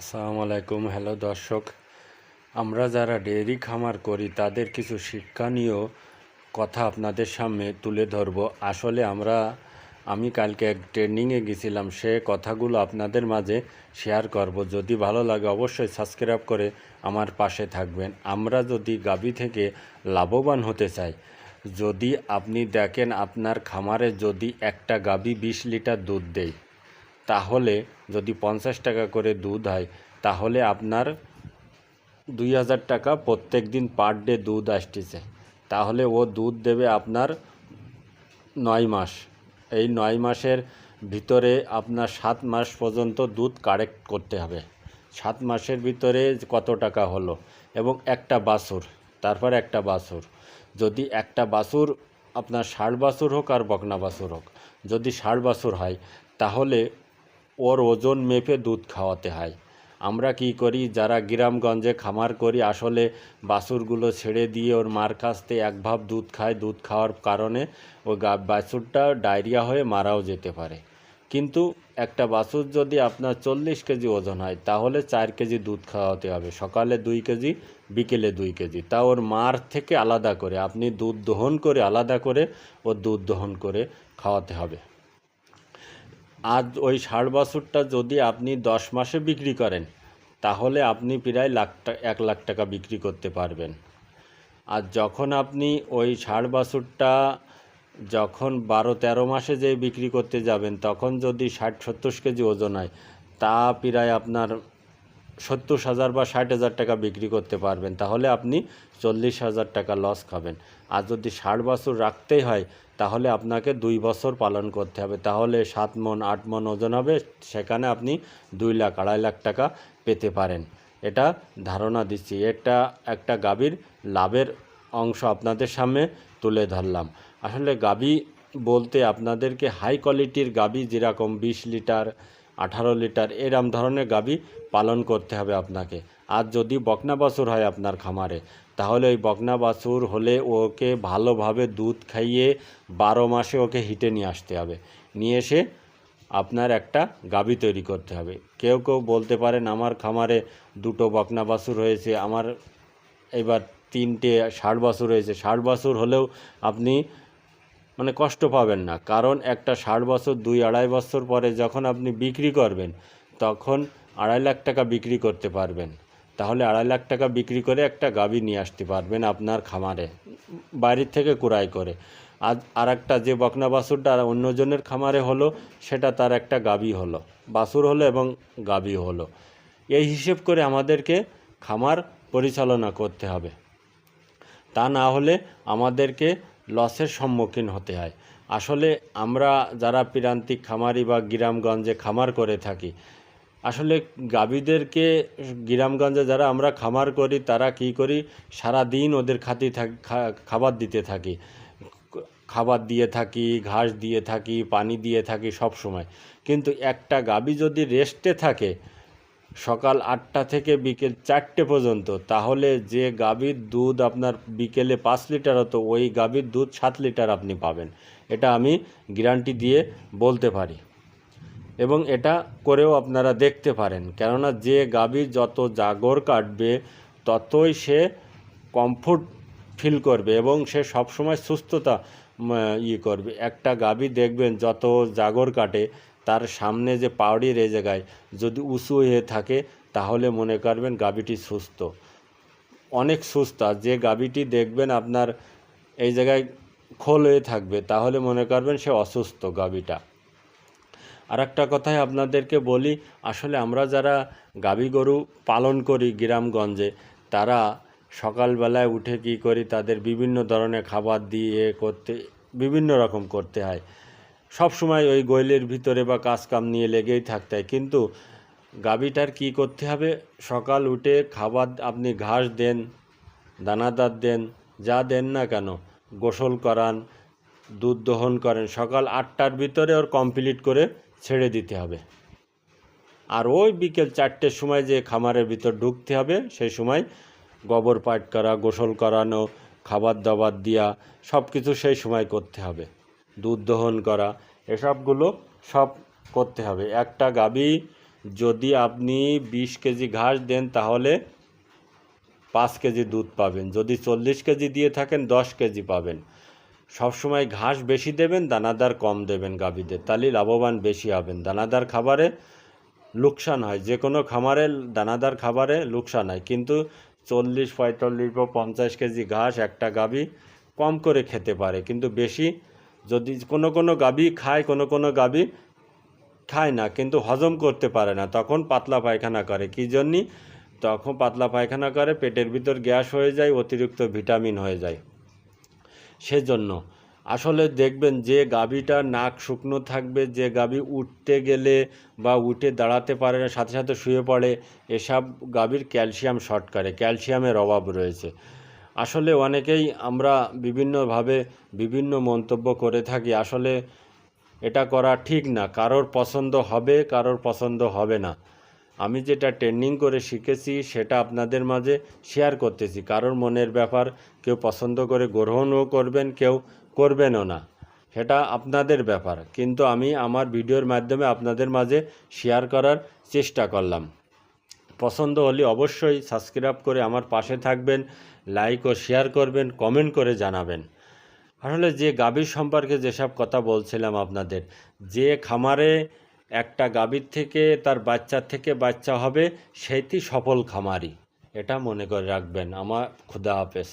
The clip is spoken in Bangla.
আসসালামু আলাইকুম, হ্যালো দর্শক। আমরা যারা ডেয়ারি খামার করি, তাদের কিছু শিক্ষণীয় কথা আপনাদের সামনে তুলে ধরব। আসলে আমরা, আমি কালকে এক ট্রেনিংয়ে গেছিলাম, সে কথাগুলো আপনাদের মাঝে শেয়ার করব। যদি ভালো লাগে অবশ্যই সাবস্ক্রাইব করে আমার পাশে থাকবেন। আমরা যদি গাবি থেকে লাভবান হতে চাই, যদি আপনি দেখেন আপনার খামারে যদি একটা গাবি বিশ লিটার দুধ দেয় তাহলে যদি পঞ্চাশ টাকা করে দুধ হয়, তাহলে আপনার দুই হাজার টাকা প্রত্যেক দিন পার ডে দুধ আসতেছে। তাহলে ও দুধ দেবে আপনার নয় মাস। এই নয় মাসের ভিতরে আপনার সাত মাস পর্যন্ত দুধ কারেক্ট করতে হবে। সাত মাসের ভিতরে কত টাকা হলো? এবং একটা বাছুর, তারপর একটা বাছুর। যদি একটা বাছুর আপনার ষাট বাছুর হোক আর বকনা বাছুর হোক, যদি ষাট বাছুর হয়, তাহলে ওর ওজন মেপে দুধ খাওয়াতে হয়। আমরা কি করি? যারা গ্রামগঞ্জে খামার করি, আসলে বাছুরগুলো ছেড়ে দিয়ে ওর মার কাছ থেকে এক ভাব দুধ খায়। দুধ খাওয়ার কারণে ওই বাছুরটা ডায়রিয়া হয়ে মারাও যেতে পারে। কিন্তু একটা বাছুর যদি আপনার চল্লিশ কেজি ওজন হয়, তাহলে চার কেজি দুধ খাওয়াতে হবে। সকালে দুই কেজি, বিকেলে দুই কেজি। তা ওর মার থেকে আলাদা করে। আপনি দুধ দহন করে, আলাদা করে ওর দুধ দহন করে খাওয়াতে হবে। আজ ওই ষাট বাছুরটা যদি আপনি দশ মাসে বিক্রি করেন, তাহলে আপনি প্রায় লাখ এক লাখ টাকা বিক্রি করতে পারবেন। আর যখন আপনি ওই ষাট বাছুরটা যখন বারো তেরো মাসে যে বিক্রি করতে যাবেন, তখন যদি ষাট সত্তর কেজি ওজন হয়, তা প্রায় আপনার সত্তর হাজার বা ষাট হাজার টাকা বিক্রি করতে পারবেন, তাহলে আপনি চল্লিশ হাজার টাকা লস খাবেন। আর যদি ষাট বছর রাখতেই হয়, তাহলে আপনাকে দুই বছর পালন করতে হবে। তাহলে সাত মন, আট মন ওজন হবে, সেখানে আপনি দুই লাখ, আড়াই লাখ টাকা পেতে পারেন। এটা ধারণা দিচ্ছি। এটা একটা গাভীর লাভের অংশ আপনাদের সামনে তুলে ধরলাম। আসলে গাভী বলতে আপনাদেরকে হাই কোয়ালিটির গাভী যেরকম বিশ লিটার আঠারো লিটার, এরম ধরনের গাভী পালন করতে হবে আপনাকে। আর যদি বকনা বাছুর হয় আপনার খামারে, তাহলে ওই বকনা বাছুর হলে ওকে ভালোভাবে দুধ খাইয়ে বারো মাসে ওকে হিটে নিয়ে আসতে হবে। নিয়ে এসে আপনার একটা গাভী তৈরি করতে হবে। কেউ কেউ বলতে পারেন, আমার খামারে দুটো বকনা বাছুর হয়েছে, আমার এবার তিনটে ষাট বছর হয়েছে। ষাট বছর হলেও আপনি মানে কষ্ট পাবেন না। কারণ একটা ষাট বছর, দুই আড়াই বছর পরে যখন আপনি বিক্রি করবেন, তখন আড়াই লাখ টাকা বিক্রি করতে পারবেন। তাহলে আড়াই লাখ টাকা বিক্রি করে একটা গাভী নিয়ে আসতে পারবেন আপনার খামারে বাইরের থেকে কুড়াই করে। আজ আর একটা যে বকনা বাছুরটা আর অন্যজনের খামারে হলো, সেটা তার একটা গাভী হলো, বাছুর হলো এবং গাভী হলো। এই হিসেব করে আমাদেরকে খামার পরিচালনা করতে হবে। তা না হলে আমাদেরকে লসের সম্মুখীন হতে হয়। আসলে আমরা যারা প্রান্তিক খামারি বা গ্রামগঞ্জে খামার করে থাকি, আসলে গাভীদেরকে গ্রামগঞ্জে যারা আমরা খামার করি, তারা কি করি? সারা দিন ওদের খাতি খাবার দিতে থাকি। খাবার দিয়ে থাকি, ঘাস দিয়ে থাকি, পানি দিয়ে থাকি সব সময়। কিন্তু একটা গাভী যদি রেস্টে থাকে সকাল আটটা থেকে বিকেল চারটে পর্যন্ত। তাহলে যে গাভীর দুধ আপনার বিকেলে পাঁচ লিটার হতো, ওই গাভীর দুধ সাত লিটার আপনি পাবেন। এটা আমি গ্যারান্টি দিয়ে বলতে পারি। এবং এটা করেও আপনারা দেখতে পারেন। কেননা যে গাভীর যত জাগর কাটবে, ততই সে কমফোর্ট ফিল করবে এবং সে সবসময় সুস্থতা ই করবে। একটা গাভী দেখবেন যত জাগর কাটে তার সামনে যে পাউডির এই জায়গায় যদি উঁচু হয়ে থাকে, তাহলে মনে করবেন গাভীটি সুস্থ। অনেক সুস্থ। আর যে গাভীটি দেখবেন আপনার এই জায়গায় খোল হয়ে থাকবে, তাহলে মনে করবেন সে অসুস্থ গাভীটা। আর একটা কথাই আপনাদেরকে বলি, আসলে আমরা যারা গাভী গরু পালন করি গ্রামগঞ্জে, তারা সকালবেলায় উঠে কী করি, তাদের বিভিন্ন ধরনের খাবার দিয়ে করতে, বিভিন্ন রকম করতে হয়। সব সময় ওই গোয়েলের ভিতরে বা কাজ কাম নিয়ে লেগেই থাকতে হয়। কিন্তু গাভীটার কি করতে হবে? সকাল উঠে খাবার আপনি ঘাস দেন দানাদার দেন, যা দেন না কেন, গোসল করান, দুধ দহন করেন। সকাল আটটার ভিতরে ওর কমপ্লিট করে ছেড়ে দিতে হবে। আর ওই বিকেল চারটের সময় যে খামারের ভিতর ঢুকতে হবে, সেই সময় গোবর পাট করা, গোসল করানো, খাবার দাবার দেওয়া সব কিছু সেই সময় করতে হবে। দুধ দহন করা, এসবগুলো সব করতে হবে। একটা গাভী যদি আপনি বিশ কেজি ঘাস দেন, তাহলে পাঁচ কেজি দুধ পাবেন। যদি চল্লিশ কেজি দিয়ে থাকেন, দশ কেজি পাবেন। সবসময় ঘাস বেশি দেবেন, দানাদার কম দেবেন গাভীদের তাহলে লাভবান বেশি হবেন। দানাদার খাবারে লোকসান হয়। যে কোনো খামারে দানাদার খাবারে লোকসান হয়। কিন্তু চল্লিশ, পঁয়তাল্লিশ বা পঞ্চাশ কেজি ঘাস একটা গাভী কম করে খেতে পারে। কিন্তু বেশি যদি কোনো কোনো গাভী খায়, কোনো কোনো গাভী খায় না, কিন্তু হজম করতে পারে না, তখন পাতলা পায়খানা করে। কী জন্যে? তখন পাতলা পায়খানা করে, পেটের ভিতর গ্যাস হয়ে যায়, অতিরিক্ত ভিটামিন হয়ে যায়। সেজন্য আসলে দেখবেন যে গাভীটা নাক শুকনো থাকবে, যে গাভী উঠতে গেলে বা উঠে দাঁড়াতে পারে না, সাথে সাথে শুয়ে পড়ে, এসব গাভীর ক্যালসিয়াম শর্ট করে। ক্যালসিয়ামের অভাব রয়েছে। আসলে অনেকেই আমরা বিভিন্নভাবে বিভিন্ন মন্তব্য করে থাকি। আসলে এটা করা ঠিক না। কারোর পছন্দ হবে, কারোর পছন্দ হবে না। আমি যেটা ট্রেন্ডিং করে শিখেছি, সেটা আপনাদের মাঝে শেয়ার করতেছি। কারোর মনের ব্যাপার কেউ পছন্দ করে গ্রহণও করবেন, কেউ করবেনও না। সেটা আপনাদের ব্যাপার। কিন্তু আমি আমার ভিডিওর মাধ্যমে আপনাদের মাঝে শেয়ার করার চেষ্টা করলাম। পছন্দ হলে অবশ্যই সাবস্ক্রাইব করে আমার পাশে থাকবেন লাইক ও শেয়ার করবেন কমেন্ট করে জানাবেন। আসলে যে গাভীর সম্পর্কে যেসব কথা বলছিলাম আপনাদের, যে খামারে একটা গাভীর থেকে তার বাচ্চার থেকে বাচ্চা হবে সেইটি সফল খামারি, এটা মনে করে রাখবেন। আমার খুদা হাফেজ।